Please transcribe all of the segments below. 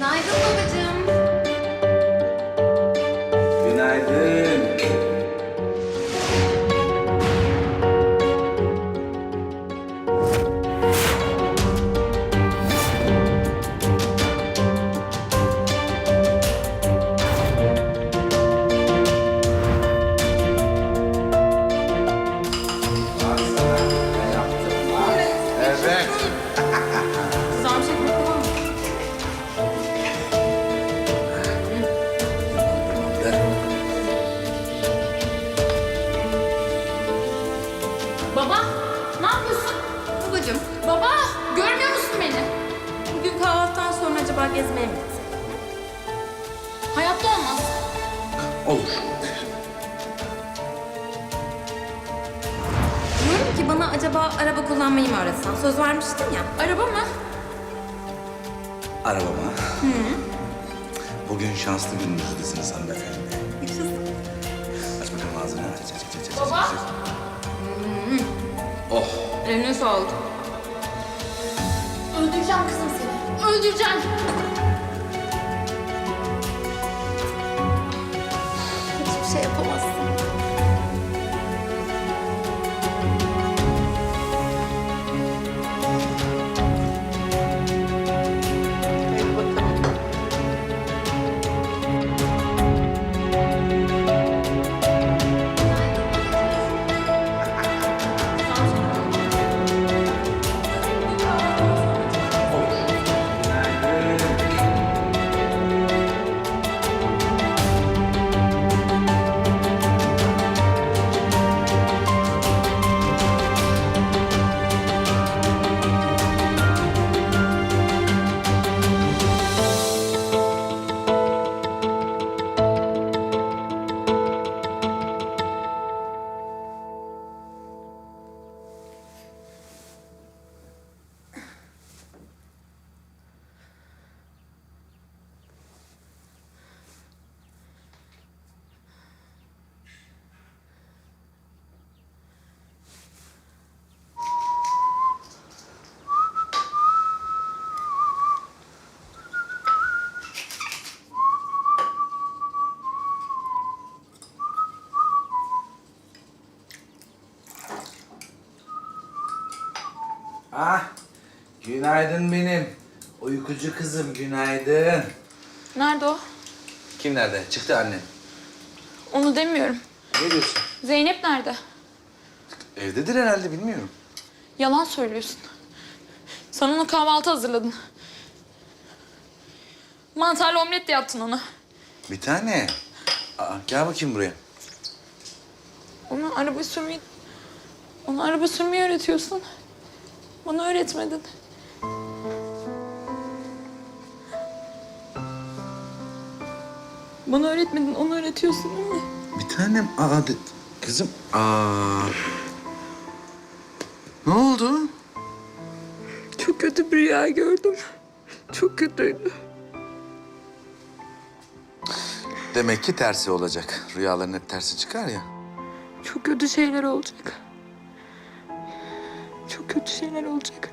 Günaydın babacığım. Günaydın. Hayatta olmaz. Olur. Diyorum ki bana acaba araba kullanmayı mı öğretsen? Söz vermiştin ya. Araba mı? Arabama. Bugün şanslı gününüzdesiniz hanımefendi. Aç bakalım ağzını. Aç, aç, aç, aç, aç, Baba. aç. Oh. Eline sağlık. Öldüreceğim kızım seni. Öldüreceğim. Ah, günaydın benim. Uykucu kızım, günaydın. Nerede o? Kim nerede? Çıktı annen. Onu demiyorum. Ne diyorsun? Zeynep nerede? Evdedir herhalde, bilmiyorum. Yalan söylüyorsun. Sen ona kahvaltı hazırladın. Mantarlı omlet de yaptın ona. Bir tane. Aa, gel bakayım buraya. Ona araba sürmeyi... Ona araba sürmeyi öğretiyorsun. Bana öğretmedin. Bana öğretmedin, onu öğretiyorsun değil mi? Bir tanem. Aa, de- kızım. Aa. Ne oldu? Çok kötü bir rüya gördüm. Çok kötüydü. Demek ki tersi olacak. Rüyaların hep tersi çıkar ya. Çok kötü şeyler olacak. Çok kötü şeyler olacak.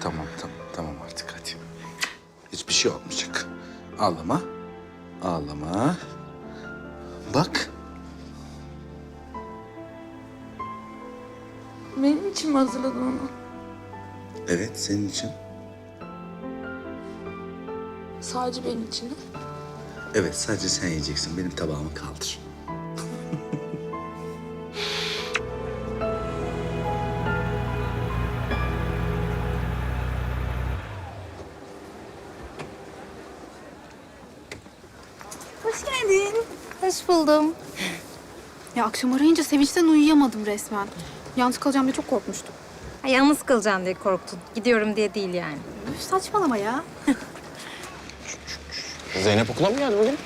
Tamam, tamam, tamam artık hadi. Hiçbir şey olmayacak. Ağlama. Ağlama. Bak. Benim için mi hazırladın onu? Evet, senin için. Sadece benim için. mi? Evet, sadece sen yiyeceksin. Benim tabağımı kaldır. Hoş buldum. Ya akşam arayınca sevinçten uyuyamadım resmen. Yalnız kalacağım diye çok korkmuştum. Ha, yalnız kalacaksın diye korktun. Gidiyorum diye değil yani. Üf, saçmalama ya. Zeynep okula mı geldi bugün?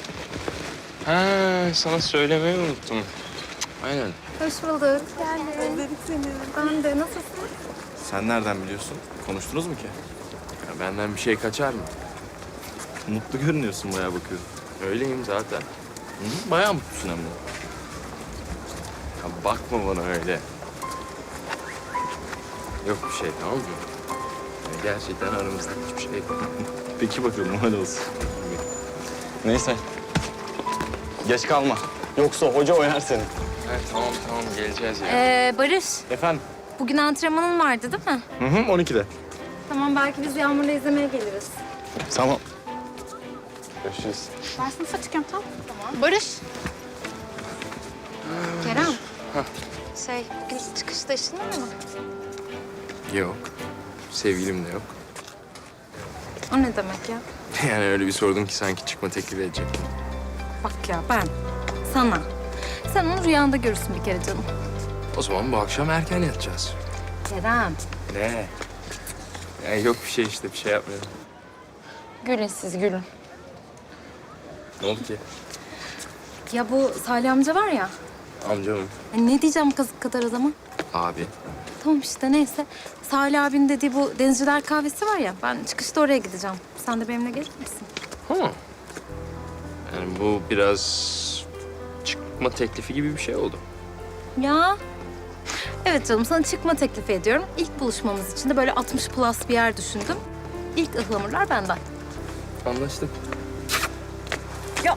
Ha, sana söylemeyi unuttum. Aynen. Hoş bulduk. Geldin. Ben de. Nasılsın? Sen nereden biliyorsun? Konuştunuz mu ki? Ya benden bir şey kaçar mı? Mutlu görünüyorsun bayağı bakıyorum. Öyleyim zaten. Hı, bayağı mutlusun hem de. Ya bakma bana öyle. Yok bir şey tamam mı? Yani gerçekten aramızda hiçbir şey yok. Peki bakalım hadi olsun. Neyse. Geç kalma. Yoksa hoca oyar seni. Evet, tamam tamam geleceğiz ya. Ee, Barış, Efendim? bugün antrenmanın vardı değil mi? Hı hı 12'de. Tamam, belki biz Yağmur'la izlemeye geliriz. Tamam. Görüşürüz. Ben sınıfa çıkıyorum tamam Barış. Kerem. Şey, bugün çıkışta işin var mı? Yok. Sevgilim de yok. O ne demek ya? Yani öyle bir sordun ki sanki çıkma teklif edecektim. Bak ya ben, sana. Sen onu rüyanda görürsün bir kere canım. O zaman bu akşam erken yatacağız. Kerem. Ne? Ya yok bir şey işte bir şey yapmıyorum. Gülün siz, gülün. Ne oldu ki? Ya bu Salih amca var ya, Amcamım. hani ne diyeceğim kazık kadar adama? Abi. Tamam işte neyse. Salih abinin dediği bu denizciler kahvesi var ya, ben çıkışta oraya gideceğim. Sen de benimle gelir misin? Ha. Yani bu biraz çıkma teklifi gibi bir şey oldu. Ya. Evet canım sana çıkma teklifi ediyorum. İlk buluşmamız için de böyle 60 plus bir yer düşündüm. İlk ıhlamurlar benden. Anlaştık. Ya.